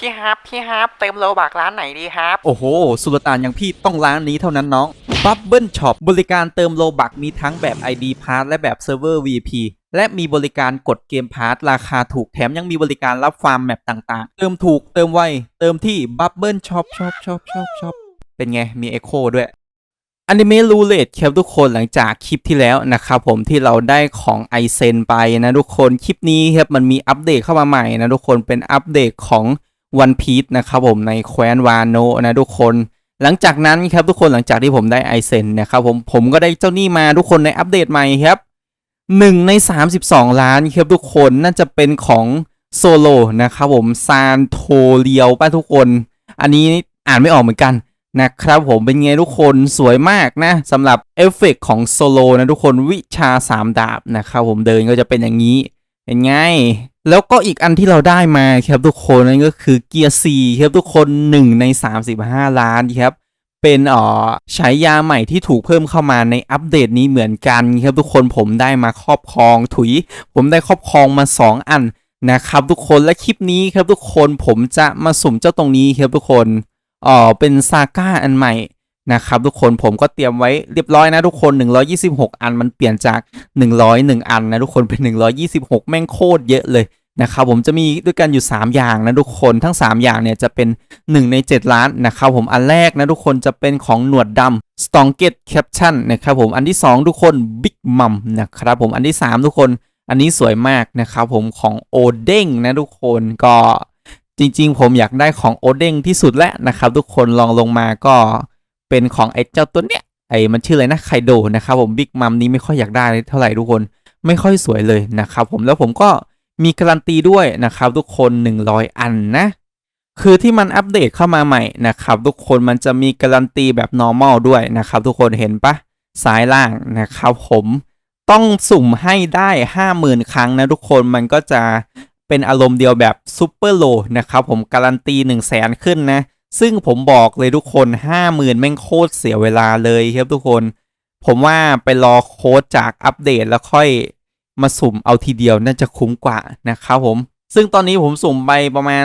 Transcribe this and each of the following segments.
พี่ฮับพี่ฮับเติมโลบักร้านไหนดีครับ โอ้โห สุลต่านอย่างพี่ต้องร้านนี้เท่านั้นน้อง Bubble Shop บริการเติมโลบักมีทั้งแบบ ID Pass และแบบเซิร์ฟเวอร์ VP และมีบริการกดเกมพาร์ทราคาถูกแถมยังมีบริการรับฟาร์มแมปต่างๆ เติมถูกเติมไว เติมที่ Bubble Shop Shop Shop Shop Shop เป็นไง มี Echo ด้วยอนิเมะรูเลตครับทุกคนหลังจากคลิปที่แล้วนะครับผมที่เราได้ของไอเซนไปนะทุกคนคลิปนี้ครับมันมีอัปเดตเข้ามาใหม่นะทุกคนเป็นอัปเดตของ One Piece นะครับผมในแคว้นวานโนนะทุกคน หลังจากนั้นครับทุกคนหลังจากที่ผมได้ไอเซนนะครับผมผมก็ได้เจ้าหนี้มาทุกคนในอัปเดตใหม่ครับหนึ่งใน 32 ล้านครับทุกคนน่าจะเป็นของโซโลนะครับผมซานโทเรียวป้าทุกคน อันนี้อ่านไม่ออกเหมือนกันนะครับผมเป็นไงทุกคนสวยมากนะสำหรับเอฟเฟกต์ของโซโลนะทุกคนวิชา 3 ดาบนะครับผมเดินก็จะเป็นอย่างนี้ เป็นไง แล้วก็อีกอันที่เราได้มาครับทุกคนนั่นก็คือเกียร์ซีครับทุกคน 1 ใน 35 ล้านครับ เป็นอ่อฉายาใหม่ที่ถูกเพิ่มเข้ามาในอัปเดตนี้เหมือนกันครับทุกคนผมได้มาครอบครองถุย ผมได้ครอบครองมา 2 อันนะครับทุกคนและคลิปนี้ครับทุกคนผมจะมาสุ่มเจ้าตรงนี้ครับทุกคนอ๋อเป็นซาก้าอันใหม่ นะครับทุกคนผมก็เตรียมไว้เรียบร้อยนะทุกคน 126 อันมันเปลี่ยนจาก 101 อันนะทุกคนเป็น 126 แม่งโคตรเยอะเลยนะครับผมจะมีด้วยกันอยู่ 3 อย่างนะทุกคนทั้ง 3 อย่างเนี่ยจะเป็น 1 ใน 7 ล้านนะครับผมอันแรกนะทุกคนจะเป็นของหนวดดำ s t o n g e t Caption นะครับผมอันที่ 2 ทุกคน Big Mum นะครับผมอันที่ 3 ทุกคนอันนี้สวยมากนะครับผมของโอเด้งนะทุกคนก็จริง ๆ ผมอยากได้ของโอเด้งที่สุดแล้วนะครับทุกคนลองลงมาก็ เป็นของไอ้เจ้าตัวเนี้ยไอ้มันชื่ออะไรนะไคโดนะครับผมบิ๊กมัมนี้ไม่ค่อยอยากได้เท่าไหร่ทุกคนไม่ค่อยสวยเลยนะครับผมแล้วผมก็มีการันตีด้วยนะครับทุกคน 100 อันนะ คือที่มันอัปเดตเข้ามาใหม่นะครับทุกคนมันจะมีการันตีแบบ normal ด้วยนะครับทุกคนเห็นปะซ้ายล่างนะครับผมต้องสุ่มให้ได้ 50,000 ครั้งนะทุกคนมันก็จะเป็นอารมณ์เดียวแบบซูเปอร์โลนะครับผมการันตี 1 0 0 0 0แสนขึ้นนะ ซึ่งผมบอกเลยทุกคน50,000แม่งโคตรเสียเวลาเลยครับทุกคน ผมว่าไปรอโค้ดจากอัปเดตแล้วค่อยมาสุ่มเอาทีเดียวน่าจะคุ้มกว่านะครับผม ซึ่งตอนนี้ผมสุ่มไปประมาณ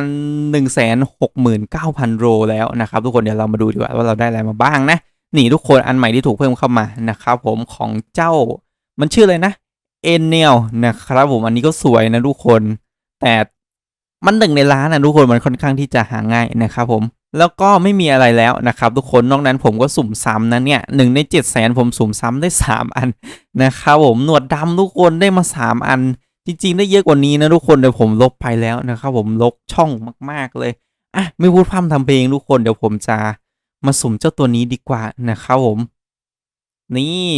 169,000 โรแล้วนะครับ ทุกคนเดี๋ยวเรามาดูดีกว่าว่าเราได้อะไรมาบ้างนะ นี่ทุกคนอันใหม่ที่ถูกเพิ่มเข้ามานะครับผมของเจ้า มันชื่ออะไรนะเอเนียลนะครับผมอันนี้ก็สวยนะทุกคน แต่มันหนึ่งในล้านนะทุกคนมันค่อนข้างที่จะหาง่ายนะครับผม แล้วก็ไม่มีอะไรแล้วนะครับ ทุกคนนอกนั้นผมก็สุ่มซ้ำนะเนี่ยหนึ่งในเจ็ดแสนผมสุ่มซ้ำได้ 3 อันนะครับผมหนวดดำทุกคนได้มา 3 อัน จริง ๆ ได้เยอะกว่านี้นะทุกคนเดี๋ยวผมลบไปแล้วนะครับผมลบช่องมากๆเลยอะไม่พูดพร่ำทำเพลงทุกคนเดี๋ยวผมจะมาสุ่มเจ้าตัวนี้ดีกว่านะครับผม นี่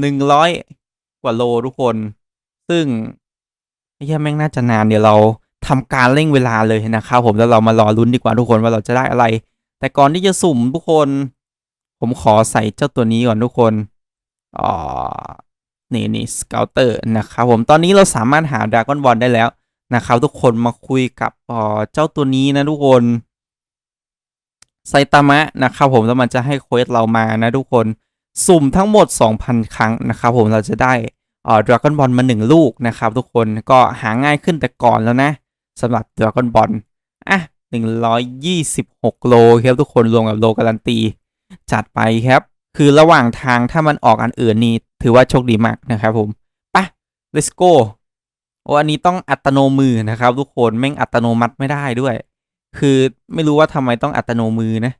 หนึ่งร้อยกว่าโลทุกคน ซึ่งไอ้แม่งน่าจะนานเดี๋ยวเรา ทำการเร่งเวลาเลยนะครับผมแล้วเรามารอลุ้นดีกว่าทุกคนว่าเราจะได้อะไร แต่ก่อนที่จะสุ่มทุกคน ผมขอใส่เจ้าตัวนี้ก่อนทุกคนอ๋อนี่นี่สเกลเตอร์นะครับผมตอนนี้เราสามารถหาดราก้อนบอลได้แล้วนะครับทุกคนมาคุยกับอ๋อเจ้าตัวนี้นะทุกคนไซตามะนะครับผมแล้วมันจะให้เควสเรามานะทุกคนสุ่มทั้งหมด 2,000 ครั้งนะครับผมเราจะได้อ่อดราก้อนบอลมา 1 ลูกนะครับทุกคนก็หาง่ายขึ้นแต่ก่อนแล้วนะ สำหรับดราก้อนบอลอะ126 โลครับทุกคนรวมกับโลการันตี จัดไปครับ คือระหว่างทางถ้ามันออกอันอื่นนี่ถือว่าโชคดีมากนะครับผมปะ let's go โอ้อันนี้ต้องอัตโนมือนะครับ ทุกคนแม่งอัตโนมัติไม่ได้ด้วย คือไม่รู้ว่าทำไมต้องอัตโนมือนะ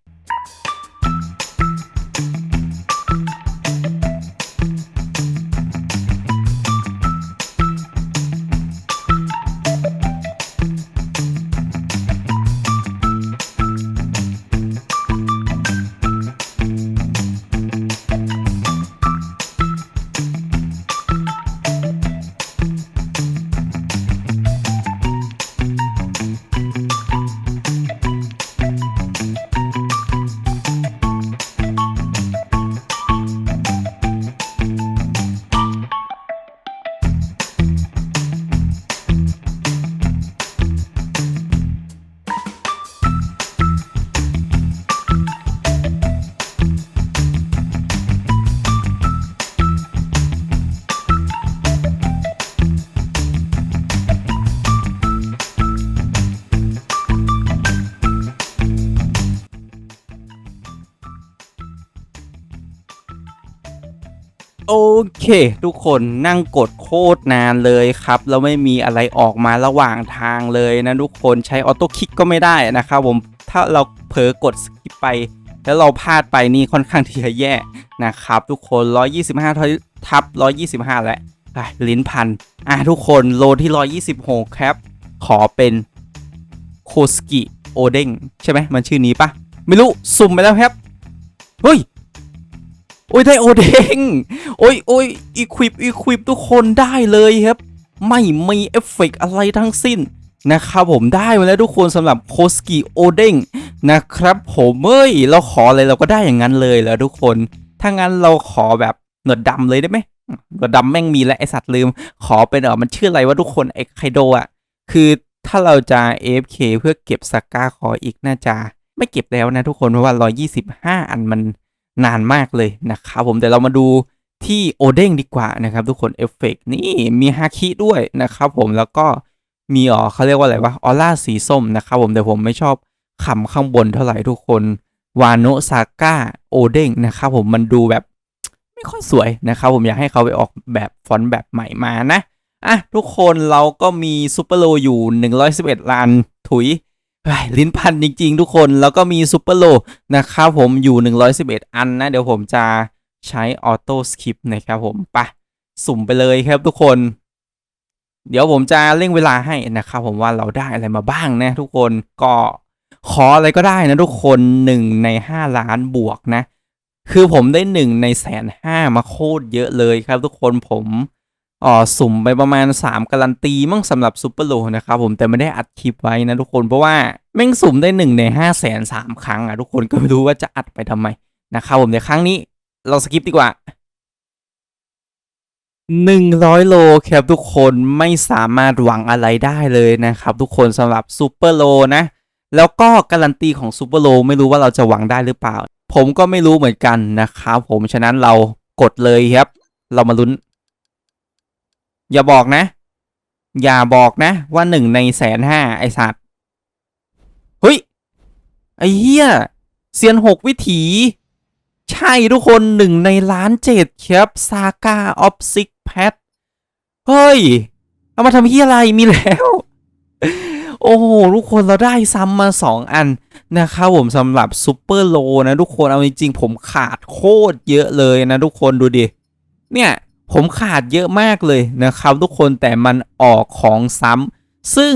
เคทุกคนนั่งกดโคตรนานเลยครับ แล้วไม่มีอะไรออกมาระหว่างทางเลยนะทุกคนใช้ออโต้คลิกก็ไม่ได้นะครับผมถ้าเราเผลอกดสกิปไป แล้วเราพลาดไปนี่ค่อนข้างที่จะแย่นะครับ ทุกคน 125ทับ125 แล้วไปลิ้นพันอะทุกคนโลที่ 126 ครับ ขอเป็นโคสกิโอเด้งใช่ไหมมันชื่อนี้ปะไม่รู้ สุ่มไปแล้วครับ เฮ้ย โอ้ยได้โอเด้งโอ้ยโอ้ยอีควิปอีควิปทุกคนได้เลยครับ ไม่มีเอฟเฟกต์อะไรทั้งสิ้นนะครับผมได้มาแล้วทุกคนสำหรับโคสกิโอเด้งนะครับผมเอ้ยเราขออะไรเราก็ได้อย่างนั้นเลยแล้วทุกคน ถ้างั้นเราขอแบบหนวดดำเลยได้ไหมหนวดดำแม่งมีแล้วไอสัตว์ลืม ขอเป็นเออมันชื่ออะไรว่าทุกคนไอไคโดอะคือถ้าเราจะ AFK เพื่อเก็บสก้าขออีกน่าจะไม่เก็บแล้วนะทุกคนเพราะว่า 125 อันมัน นานมากเลยนะครับผมแต่เรามาดูที่โอเด้งดีกว่านะครับ ทุกคนเอฟเฟกนี่มีฮาคิด้วยนะครับผมแล้วก็มีอ๋อเขาเรียกว่าอะไรวะออร่าสีส้มนะครับผมแต่ผมไม่ชอบคำข้างบนเท่าไหร่ทุกคนวาโนซาก้าโอเด้งนะครับผมมันดูแบบไม่ค่อยสวยนะครับผมอยากให้เขาไปออกแบบฟอนต์แบบใหม่มานะอะทุกคนเราก็มีซูเปอร์โลอยู่ 111ล้านถุยเฮ้ย ลิ้นพันจริง ๆ ทุกคนแล้วก็มีซูเปอร์โลนะครับผมอยู่ 111 อันนะ เดี๋ยวผมจะใช้ออโต้สคริปนะครับผมปะสุ่มไปเลยครับทุกคน เดี๋ยวผมจะเร่งเวลาให้นะครับผมว่าเราได้อะไรมาบ้างนะทุกคนก็ขออะไรก็ได้นะทุกคน 1 ใน 5 ล้านบวกนะ คือผมได้ 1 ในแสนห้ามาโคตรเยอะเลยครับทุกคนผม อ๋อสุ่มไปประมาณ 3 การันตีมั่งสำหรับซูเปอร์โลนะครับผมแต่ไม่ได้อัดคลิปไว้นะทุกคนเพราะว่าแม่งสุ่มได้ 1 ใน 5 0 0แสนสามครั้งอะทุกคนก็ไม่รู้ว่าจะอัดไปทำไมนะครับผมในครั้งนี้เราสกิปดีกว่า 100 โลครับทุกคนไม่สามารถหวังอะไรได้เลยนะครับทุกคนสำหรับซูเปอร์โลนะ แล้วก็การันตีของซูเปอร์โลไม่รู้ว่าเราจะหวังได้หรือเปล่า ผมก็ไม่รู้เหมือนกันนะครับผมฉะนั้นเรากดเลยครับ เรามาลุ้น อย่าบอกนะ อย่าบอกนะ ว่าหนึ่งในแสนห้าไอสัตว์เฮ้ย ไอเฮียเซียนหกวิถี ใช่ทุกคนหนึ่งในล้านเจ็ดครับซาก้าออฟซิกแพทเฮ้ย เอามาทำเฮียอะไรมีแล้ว โอ้โห ทุกคนเราได้ซ้ำมาสองอันนะครับผมสำหรับซูเปอร์โลนะทุกคนเอาจริงๆผมขาดโคตรเยอะเลยนะทุกคนดูดิ เนี่ย ผมขาดเยอะมากเลยนะครับทุกคนแต่มันออกของซ้ำซึ่ง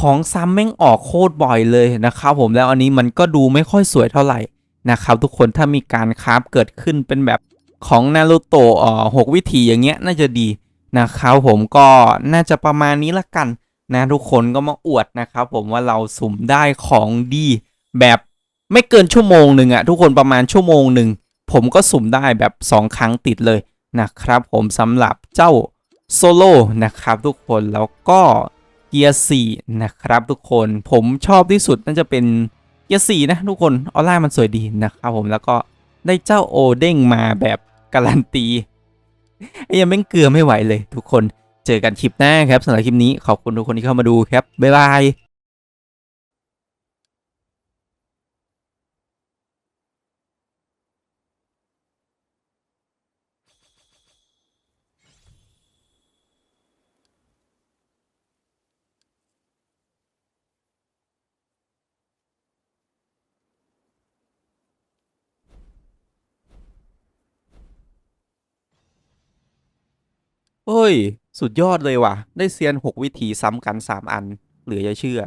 ของซ้ำแม่งออกโคตรบ่อยเลยนะครับผมแล้วอันนี้มันก็ดูไม่ค่อยสวยเท่าไหร่นะครับทุกคนถ้ามีการคราฟเกิดขึ้นเป็นแบบของนารูโตะอ่อหกวิธีอย่างเงี้ยน่าจะดีนะครับผมก็น่าจะประมาณนี้ละกันนะทุกคนก็มาอวดนะครับผมว่าเราสุ่มได้ของดีแบบไม่เกินชั่วโมงหนึ่งอะทุกคนประมาณชั่วโมงหนึ่งผมก็สุ่มได้แบบสองครั้งติดเลย นะครับผมสำหรับเจ้าโซโล่นะครับทุกคนแล้วก็เกียร์สี่นะครับทุกคนผมชอบที่สุดน่าจะเป็นเกียร์สี่นะทุกคนออร่ามันสวยดีนะครับผมแล้วก็ได้เจ้าโอเด้งมาแบบการันตีไอ้ยังแม่งเกลือไม่ไหวเลยทุกคนเจอกันคลิปหน้าครับสำหรับคลิปนี้ขอบคุณทุกคนที่เข้ามาดูครับบ๊ายบาย เฮ้ย สุดยอดเลยว่ะ ได้เซียน6วิธีซ้ำกัน3อัน เหลือจะเชื่อ